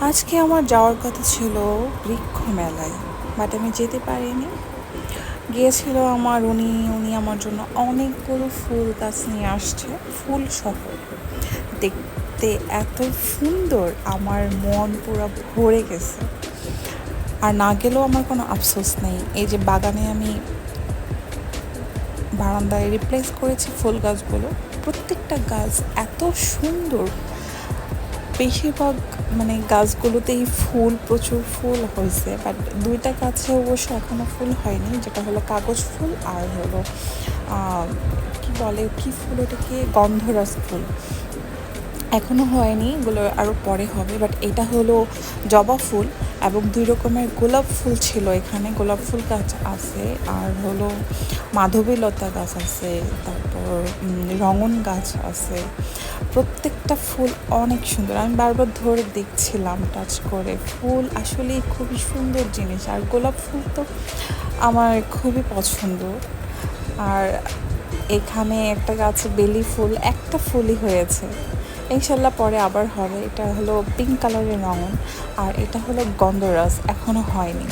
আজকে আমার যাওয়ার কথা ছিল বৃক্ষ মেলায় বাট আমি যেতে পারিনি। গিয়েছিল আমার উনি উনি আমার জন্য অনেকগুলো ফুল গাছ নিয়ে আসছে, ফুল সহ। দেখতে এত সুন্দর, আমার মন পুরো ভরে গেছে। আর না গেলেও আমার কোনো আফসোস নেই। এই যে বাগানে আমি বারান্দায় রিপ্লেস করেছি ফুল গাছগুলো, প্রত্যেকটা গাছ এত সুন্দর বেশিরভাগ মানে গাছগুলোতেই ফুল, প্রচুর ফুল হয়েছে বাট দুইটা গাছে অবশ্য এখনও ফুল হয়নি, যেটা হলো কাগজ ফুল আর হলো কি বলে, কি ফুল ওটাকে গন্ধরাজ ফুল। এখনও হয়নি, এগুলো আরও পরে হবে বাট এটা হলো জবা ফুল। এবং দুই রকমের গোলাপ ফুল ছিল এখানে। গোলাপ ফুল গাছ আছে, আর হলো মাধবীলতা গাছ আছে, তারপর রঙন গাছ আছে। প্রত্যেকটা ফুল অনেক সুন্দর। আমি বারবার ধরে দেখছিলাম টাচ করে। ফুল আসলেই খুবই সুন্দর জিনিস। আর গোলাপ ফুল তো আমার খুবই পছন্দ। আর এখানে একটা গাছে বেলি ফুল, একটা ফুলই হয়েছে। ইনশাল্লাহ পরে আবার হবে। এটা হলো পিঙ্ক কালারের রঙন আর এটা হলো গন্ধরাস এখনও হয়নি।